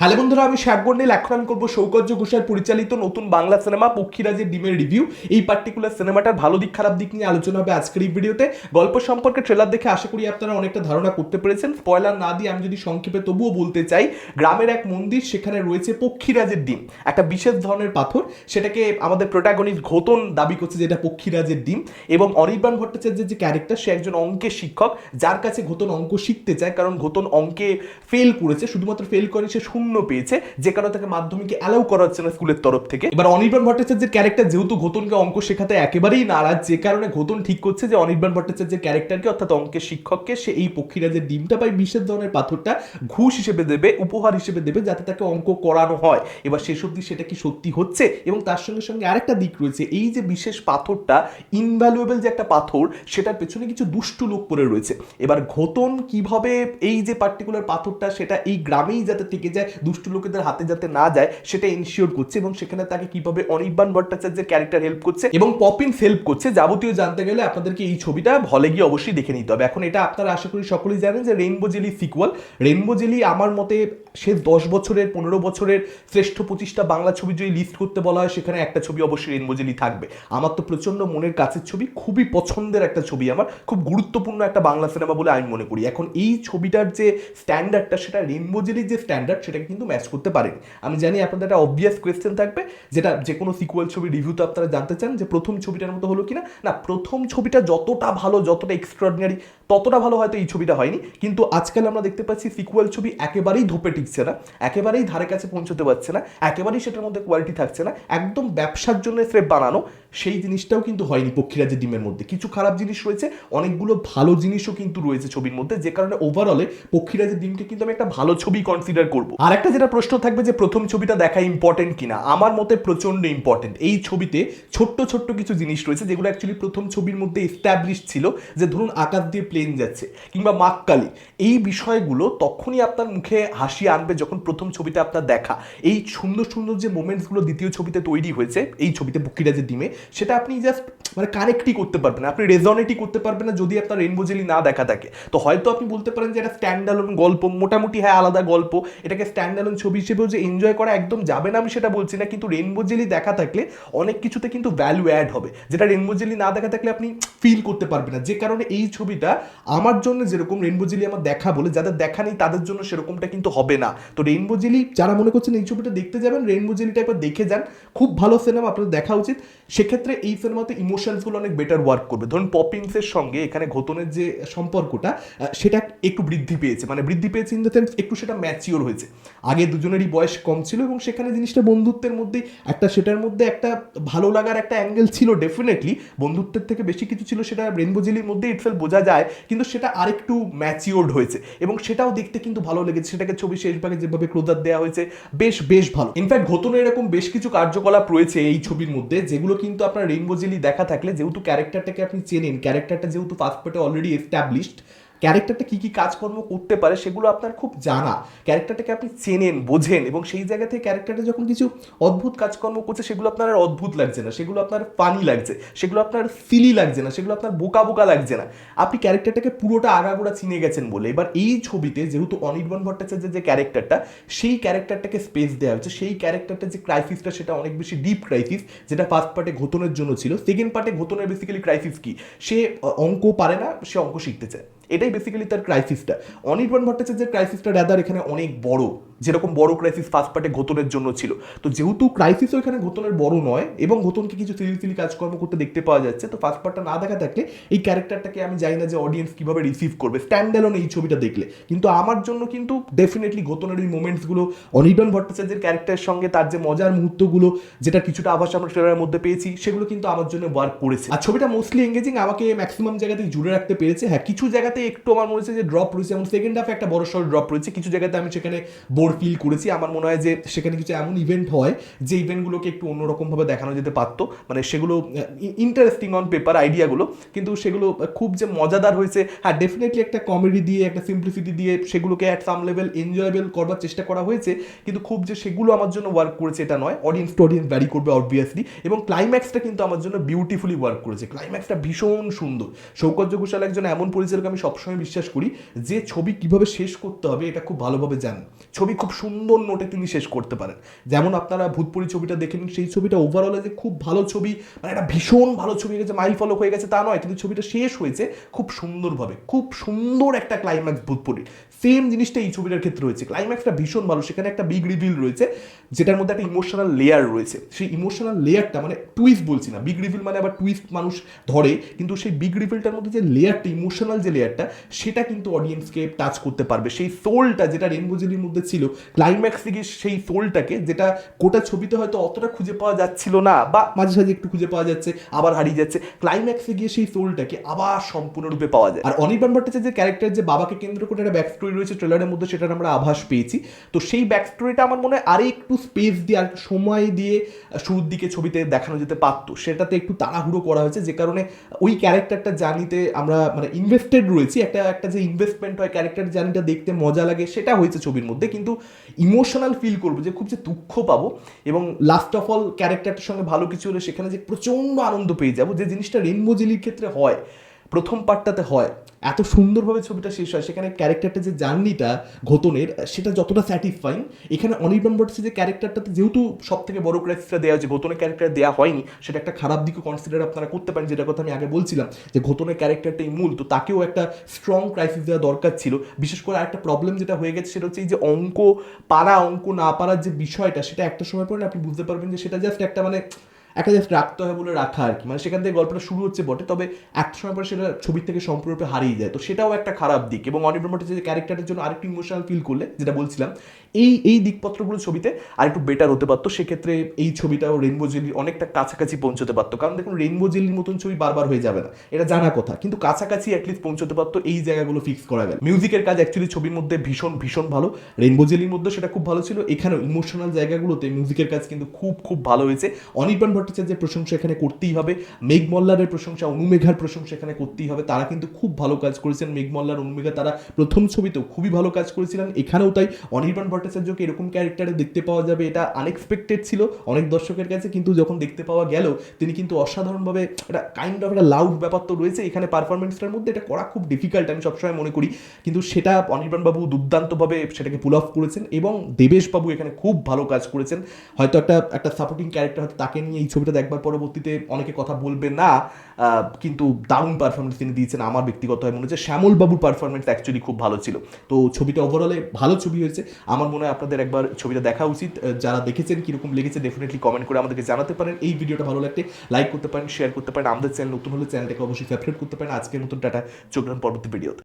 Hello বন্ধুরা, আমি শ্যাক গন্ডেল এখন করব সৌকর্য ঘোষাল পরিচালিত নতুন বাংলা সিনেমা পক্ষীরাজের ডিমের রিভিউ। এই পার্টিকুলার সিনেমাটার ভালো দিক, খারাপ দিক নিয়ে আলোচনা হবে আজকের এই ভিডিওতে। গল্প সম্পর্কে ট্রেলার দেখে আশা করি আপনারা অনেকটা ধারণা করতে পেরেছেন। স্পয়লার না দিয়ে আমি যদি সংক্ষেপে তবুও বলতে চাই, গ্রামের এক মন্দির, সেখানে রয়েছে পক্ষীরাজের ডিম। একটা বিশেষ ধরনের পাথর, সেটাকে আমাদের প্রোটাগনিস্ট ঘোতন দাবি করছে যে এটা পক্ষীরাজের ডিম। এবং অনির্বাণ ভট্টাচার্যের যে ক্যারেক্টার সে একজন অঙ্কের শিক্ষক, যার কাছে ঘোতন অঙ্ক শিখতে চায়। কারণ ঘোতন অঙ্কে ফেল করেছে, শুধুমাত্র ফেল করে সে শূন্য পেয়েছে, যে কারণে তাকে মাধ্যমিকে অ্যালাউ করা হচ্ছে না স্কুলের তরফ থেকে। এবার অনির্বাণ ভট্টাচার্যের ক্যারেক্টার যেহেতু ঘোতনকে অঙ্ক শেখাতে একেবারেই নারাজ, যে কারণে ঘোতন ঠিক করছে যে অনির্বাণ ভট্টাচার্যের ক্যারেক্টারকে অর্থাৎ অঙ্কের শিক্ষককে, সে এই পক্ষীরাজের ডিমটা এই বিশেষ ধরনের পাথরটা ঘুষ হিসেবে দেবে, উপহার হিসেবে দেবে, যাতে তাকে অঙ্ক করানো হয়। এবার শেষ অব্দি সেটা কি সত্যি হচ্ছে? এবং তার সঙ্গে সঙ্গে আরেকটা দিক রয়েছে, এই যে বিশেষ পাথরটা ইনভ্যালুয়েবল যে একটা পাথর, সেটার পেছনে কিছু দুষ্টু লোক পড়ে রয়েছে। এবার ঘোতন কীভাবে এই যে পার্টিকুলার পাথরটা, সেটা এই গ্রামেই যাতে থেকে যায় দুষ্টু লোকেদের হাতে যাতে না যায়, সেটা ইনশিওর করছে এবং সেখানে তাকে কীভাবে অনির্বাণ ভট্টাচার্যের ক্যারেক্টার হেল্প করছে এবং পপিন্স হেল্প করছে, যাবতীয় জানতে গেলে আপনাদেরকে এই ছবিটা হলে গিয়ে অবশ্যই দেখে নিতে হবে। এখন এটা আপনারা আশা করি সকলেই জানেন যে rainbow jelly sequel rainbow jelly আমার মতে শেষ দশ বছরের, পনেরো বছরের শ্রেষ্ঠ পঁচিশটা বাংলা ছবি যদি লিস্ট করতে বলা হয়, সেখানে একটা ছবি অবশ্যই রেইনবো জেলি থাকবে। আমার তো প্রচণ্ড মনের কাছের ছবি, খুবই পছন্দের একটা ছবি আমার, খুব গুরুত্বপূর্ণ একটা বাংলা সিনেমা বলে আমি মনে করি। এখন এই ছবিটার যে স্ট্যান্ডার্ডটা সেটা রেইনবো জেলির যে স্ট্যান্ডার্ড সেটাকে কিন্তু ম্যাচ করতে পারেনি। আমি জানি আপনাদের একটা অবভিয়াস কোয়েশ্চেন থাকবে, যেটা যে কোনো সিকুয়াল ছবি রিভিউতে আপনারা জানতে চান যে প্রথম ছবিটার মতো হলো কিনা। না, প্রথম ছবিটা যতটা ভালো, যতটা এক্সট্রাঅর্ডিনারি ততটা ভালো হয়তো এই ছবিটা হয়নি। কিন্তু আজকাল আমরা দেখতে পাচ্ছি সিকুয়াল ছবি একেবারেই ধোপে টিকছে না, একেবারেই ধারে কাছে পৌঁছতে পারছে না, একেবারেই সেটার মধ্যে কোয়ালিটি থাকছে না, একদম ব্যবসার জন্য স্রেফ বানানো। সেই জিনিসটাও কিন্তু হয়নি পক্ষীরাজের ডিমের মধ্যে। কিছু খারাপ জিনিস রয়েছে, অনেকগুলো ভালো জিনিসও কিন্তু রয়েছে ছবির মধ্যে, যে কারণে ওভারঅলে পক্ষীরাজের ডিমকে কিন্তু আমি একটা ভালো ছবি কনসিডার করব। আর একটা যেটা প্রশ্ন থাকবে যে প্রথম ছবিটা দেখা ইম্পর্টেন্ট কিনা, আমার মতে প্রচণ্ড ইম্পর্টেন্ট এই ছবিতে ছোট্ট ছোট্ট কিছু জিনিস রয়েছে, যেগুলো অ্যাকচুয়ালি প্রথম ছবির মধ্যে এস্টাবলিশ ছিল, যে ধরুন আকাশ দিয়ে প্লেন যাচ্ছে, কিংবা মাক্কালি। এই বিষয়গুলো তখনই আপনার মুখে হাসি আনবে যখন প্রথম ছবিটা আপনার দেখা। এই সুন্দর সুন্দর যে মোমেন্টসগুলো দ্বিতীয় ছবিতে তৈরি হয়েছে, এই ছবিতে পক্ষীরাজের ডিমে সেটা আপনি জাস্ট মানে কানেক্টই করতে পারবেন আপনি রেজনেটই করতে পারবেন না যদি আপনার রেনবো জেলি না দেখা থাকে। তো হয়তো আপনি বলতে পারেন যে এটা স্ট্যান্ড স্ট্যান্ডালোন গল্প, মোটামুটি হ্যাঁ আলাদা গল্প। এটাকে স্ট্যান্ড স্ট্যান্ডালোন ছবি হিসেবেও যে এনজয় করা একদম যাবে না, আমি সেটা বলছি না। কিন্তু রেনবো জেলি দেখা থাকলে অনেক কিছুতে কিন্তু ভ্যালু অ্যাড হবে। যেটা রেনবো জেলি না দেখা থাকলে আপনি ফিল করতে পারবেন না। যে কারণে এই ছবিটা আমার জন্য যেরকম রেনবো জেলি আমার দেখা বলে, যাদের দেখা নেই তাদের জন্য সেরকমটা কিন্তু হবে না। তো রেনবো জেলি যারা মনে করছেন এই ছবিটা দেখতে যাবেন রেনবো জেলিটা একবার দেখে যান। খুব ভালো সিনেমা আপনাদের দেখা উচিত। সেক্ষেত্রে এই সিনেমাতে ইমোশনসগুলো অনেক বেটার ওয়ার্ক করবে। ধরুন পপিংসের সঙ্গে এখানে ঘোতনের যে সম্পর্কটা সেটা একটু বৃদ্ধি পেয়েছে। মানে বৃদ্ধি পেয়েছে ইন দ্য সেন্স একটু সেটা ম্যাচিওর হয়েছে। আগে দুজনেরই বয়স কম ছিল এবং সেখানে জিনিসটা বন্ধুত্বের মধ্যেই একটা সেটার মধ্যে একটা ভালো লাগার একটা অ্যাঙ্গেল ছিল ডেফিনেটলি বন্ধুত্বের থেকে বেশি কিছু ছিল সেটা রেনবো জেলির মধ্যে ইটসেল বোঝা যায়, কিন্তু সেটা আরেকটু ম্যাচিওর্ড হয়েছে এবং সেটাও দেখতে কিন্তু ভালো লেগেছে। সেটাকে ছবি শেষ ভাগে যেভাবে ক্লোজার দেওয়া হয়েছে, বেশ বেশ ভালো। ইনফ্যাক্ট ঘটনের এরকম বেশ কিছু কার্যকলাপ রয়েছে এই ছবির মধ্যে, যেগুলো কিন্তু আপনার রেইনবো জেলি দেখা থাকলে যেহেতু ক্যারেক্টারটাকে আপনি চেনেন ক্যারেক্টারটা যেহেতু ফার্স্ট পার্টে অলরেডি এস্টাবলিশড ক্যারেক্টারটা কী কী কাজকর্ম করতে পারে সেগুলো আপনার খুব জানা। ক্যারেক্টারটাকে আপনি চেনেন, বোঝেন এবং সেই জায়গা থেকে ক্যারেক্টারটা যখন কিছু অদ্ভুত কাজকর্ম করছে সেগুলো আপনার আর অদ্ভুত লাগছে না, সেগুলো আপনার ফানি লাগছে, সেগুলো আপনার সিলি লাগছে না, সেগুলো আপনার বোকা বোকা লাগছে না। আপনি ক্যারেক্টারটাকে পুরোটা আগাগোড়া চিনে গেছেন বলে। এবার এই ছবিতে যেহেতু অনির্বাণ ভট্টাচার্যের যে ক্যারেক্টারটা সেই ক্যারেক্টারটাকে স্পেস দেওয়া হচ্ছে সেই ক্যারেক্টারটার যে ক্রাইসিসটা সেটা অনেক বেশি ডিপ ক্রাইসিস যেটা ফার্স্ট পার্টে ঘোতনের জন্য ছিল। সেকেন্ড পার্টে ঘোতনের বেসিক্যালি ক্রাইসিস কি? সে অঙ্ক পারে না, সে অঙ্ক শিখতে চায়। এটাই বেসিক্যালি তার ক্রাইসিসটা অনির্বাণ ভট্টাচার্যের ক্রাইসিসটা রাদার এখানে অনেক বড়। যেরকম বড় ক্রাইসিস ফার্স্ট পার্টে ঘোতনের জন্য ছিল। তো যেহেতু ক্রাইসিসও এখানে ঘোতনের বড় নয় এবং ঘোতনকে কিছু সিলি সিলি কাজকর্ম করতে দেখতে পাওয়া যাচ্ছে, তো ফার্স্ট পার্টটা না দেখা থাকলে এই ক্যারেক্টারটাকে আমি জানি না যে অডিয়েন্স কীভাবে রিসিভ করবে। স্ট্যান্ড এই ছবিটা দেখলে। কিন্তু আমার জন্য কিন্তু ডেফিনেটলি ঘোতনের ওই মোমেন্টসগুলো অনির্বাণ ভট্টাচার্যের ক্যারেক্টারের সঙ্গে তার যে মজার মুহূর্তগুলো, যেটা কিছুটা আভাস আমরা ট্রেলারের মধ্যে পেয়েছি, সেগুলো কিন্তু আমার জন্য ওয়ার্ক করেছে। আর ছবিটা মোস্টলি এঙ্গেজিং আমাকে ম্যাক্সিমাম জায়গাতেই জুড়ে রাখতে পেরেছে। হ্যাঁ কিছু জায়গাতে একটু আমার মনে হচ্ছে যে ড্রপ রয়েছে, যেমন সেকেন্ড হাফে একটা বড় সড় ড্রপ রয়েছে, কিছু জায়গাতে আমি সেখানে বোর ফিল করেছি। আমার মনে হয় যে সেখানে কিছু এমন ইভেন্ট হয় যে ইভেন্টগুলোকে একটু অন্যরকমভাবে দেখানো যেতে পারতো। মানে সেগুলো ইন্টারেস্টিং অন পেপার আইডিয়াগুলো কিন্তু সেগুলো খুব যে মজাদার হয়েছে হ্যাঁ ডেফিনেটলি একটা কমেডি দিয়ে, একটা সিম্পলিসিটি দিয়ে সেগুলোকে অ্যাট সাম লেভেল এনজয়েবল করবার চেষ্টা করা হয়েছে। কিন্তু খুব যে সেগুলো আমার জন্য ওয়ার্ক করেছে এটা নয়। অডিয়েন্স টু অডিয়েন্স ভ্যারি করবে অবভিয়াসলি এবং ক্লাইম্যাক্সটা কিন্তু আমার জন্য বিউটিফুলি ওয়ার্ক করেছে। ক্লাইম্যাক্সটা ভীষণ সুন্দর। সৌকর্য ঘোষাল একজন এমন পরিচালক আমি সবসময় বিশ্বাস করি যে ছবি কীভাবে শেষ করতে হবে এটা খুব ভালোভাবে জানেন ছবি খুব সুন্দর নোটে তিনি শেষ করতে পারেন। যেমন আপনারা ভূতপুরি ছবিটা দেখে নিন, সেই ছবিটা ওভারঅল যে খুব ভালো ছবি মানে একটা ভীষণ ভালো ছবি হয়ে গেছে মাইল ফলক হয়ে গেছে তা নয়, কিন্তু ছবিটা শেষ হয়েছে খুব সুন্দরভাবে, খুব সুন্দর একটা ক্লাইম্যাক্স ভূতপুরির সেম জিনিসটা এই ছবিটার ক্ষেত্রে রয়েছে ক্লাইম্যাক্সটা ভীষণ ভালো, সেখানে একটা বিগ রিভিল রয়েছে, যেটার মধ্যে একটা ইমোশনাল লেয়ার রয়েছে। সেই ইমোশনাল লেয়ারটা মানে টুইস্ট বলছি না বিগ রিভিল মানে আবার টুইস্ট মানুষ ধরে, কিন্তু সেই বিগ রিভিলটার মধ্যে যে লেয়ারটা ইমোশনাল যে লেয়ারটা সেটা কিন্তু অডিয়েন্সকে টাচ করতে পারবে। সেই সোলটা যেটা রেনবোজেলির মধ্যে ছিল ক্লাইম্যাক্সে গিয়ে সেই সোলটাকে যেটা গোটা ছবিতে হয়তো অতটা খুঁজে পাওয়া যাচ্ছিল না বা মাঝে সাঝে একটু খুঁজে পাওয়া যাচ্ছে, আবার হারিয়ে যাচ্ছে ক্লাইম্যাক্সে গিয়ে সেই সোলটাকে আবার সম্পূর্ণরূপে পাওয়া যায়। আর অনির্বাণ ভট্টাচার্যের ক্যারেক্টার যে বাবাকে কেন্দ্র করে একটা ব্যাক স্টোরি রয়েছে ট্রেলারের মধ্যে, সেটার আমরা আভাস পেয়েছি। তো সেই ব্যাক স্টোরিটা আমার মনে হয় আরে একটু স্পেস দিয়ে, আর সময় দিয়ে শুরুর দিকে ছবিতে দেখানো যেতে পারতো। সেটাতে একটু তাড়াহুড়ো করা হয়েছে, যে কারণে ওই ক্যারেক্টারটা জার্নিতে আমরা মানে ইনভেস্টেড রয়েছি। একটা একটা যে ইনভেস্টমেন্ট হয় ক্যারেক্টার জার্নিটা দেখতে মজা লাগে, সেটা হয়েছে ছবির মধ্যে। কিন্তু ইমোশনাল ফিল করব, যে খুব যে দুঃখ পাবো এবং লাস্ট অফ অল ক্যারেক্টারটার সঙ্গে ভালো কিছু হলে সেখানে যে প্রচণ্ড আনন্দ পেয়ে যাব, যে জিনিসটা রেনবো জেলির ক্ষেত্রে হয় প্রথম পার্টটাতে হয়, এত সুন্দরভাবে ছবিটা শেষ হয়, সেখানে ক্যারেক্টারটা যে জার্নিটা ঘতনের সেটা যতটা স্যাটিসফাইং এখানে অনির্বাণ ভট্টাচার্যের যে ক্যারেক্টারটাতে যেহেতু সব থেকে বড় ক্রাইসিসটা দেওয়া হয়েছে ঘতনের ক্যারেক্টার দেওয়া হয়নি, সেটা একটা খারাপ দিকও কনসিডার আপনারা করতে পারেন, যেটা কথা আমি আগে বলছিলাম, যে ঘতনের ক্যারেক্টারটাই মূল, তো তাকেও একটা স্ট্রং ক্রাইসিস দেওয়া দরকার ছিল। বিশেষ করে আরেকটা প্রবলেম যেটা হয়ে গেছে, সেটা হচ্ছে এই যে অঙ্ক, পারা, অঙ্ক না পারার যে বিষয়টা, সেটা একটা সময় পরে আপনি বুঝতে পারবেন যে সেটা জাস্ট একটা মানে একটা জাস্ট রাখতে হয় বলে রাখা আর কি। মানে সেখান থেকে গল্পটা শুরু হচ্ছে বটে, তবে একটা সময় পরে সেটা ছবির থেকে সম্পূর্ণরূপে হারিয়ে যায়। তো সেটাও একটা খারাপ দিক এবং অনির্বাণ ভট্টাচার্যের ক্যারেক্টারের জন্য আরেকটু ইমোশনাল ফিল করলে, যেটা বলছিলাম, এই এই দিকপত্রগুলো ছবিতে আরেকটু বেটার হতে পারতো। সেক্ষেত্রে এই ছবিটাও রেনবো জেলি অনেকটা কাছাকাছি পৌঁছতে পারতো। কারণ দেখুন রেনবো জেলির মতন ছবি বারবার হয়ে যাবে না। এটা জানা কথা। কিন্তু কাছাকাছি অ্যাটলিস্ট পৌঁছতে পারতো, এই জায়গাগুলো ফিক্স করা গেল। মিউজিকের কাজ অ্যাকচুয়ালি ছবির মধ্যে ভীষণ ভীষণ ভালো। রেনবো জেলির মধ্যে সেটা খুব ভালো ছিল। এখানেও ইমোশনাল জায়গাগুলোতে মিউজিকের কাজ কিন্তু খুব খুব ভালো হয়েছে। অনির্বাণ ভট্টাচার্যের প্রশংসা এখানে করতেই হবে, মেঘ মল্লারের প্রশংসা, অনুমেঘার প্রশংসা এখানে করতেই হবে, তারা কিন্তু খুব ভালো কাজ করেছেন। মেঘ মল্লার অনুমেঘা তারা প্রথম ছবিতেও খুবই ভালো কাজ করেছিলেন। এখানেও তাই অনির্বাণ ভট্টাচার্যকে এরকম ক্যারেক্টারে দেখতে পাওয়া যাবে, এটা আনএক্সপেক্টেড ছিল অনেক দর্শকের কাছে, কিন্তু যখন দেখতে পাওয়া গেল, তিনি কিন্তু অসাধারণভাবে একটা কাইন্ড অফ একটা লাউড ব্যাপার তো রয়েছে। এখানে পারফরমেন্সটার মধ্যে এটা করা খুব ডিফিকাল্ট আমি সবসময় মনে করি। কিন্তু সেটা অনির্বাণ বাবু দুর্দান্তভাবে সেটাকে পুল অফ করেছেন এবং দেবেশ বাবু এখানে খুব ভালো কাজ করেছেন। হয়তো একটা একটা সাপোর্টিং ক্যারেক্টার হয়তো তাকে নিয়ে এই ছবিটা দেখবার পরবর্তীতে অনেকে কথা বলবে না কিন্তু দারুণ পারফরমেন্স তিনি দিয়েছেন আমার ব্যক্তিগত মনে হচ্ছে। শ্যামল বাবুর পারফরমেন্স অ্যাকচুয়ালি খুব ভালো ছিল। তো ছবিটা ওভারঅলে ভালো ছবি হয়েছে। আমার মনে হয় আপনাদের একবার ছবিটা দেখা উচিত। যারা দেখেছেন কীরকম লেগেছে ডেফিনেটলি কমেন্ট করে আমাদেরকে জানাতে পারেন। এই ভিডিওটা ভালো লাগলে লাইক করতে পারেন শেয়ার করতে পারেন। আমাদের চ্যানেল নতুন হলে চ্যানেলটাকে অবশ্যই সাবস্ক্রাইব করতে পারেন। আজকের মতন টাটা। চোখ পরবর্তী ভিডিওতে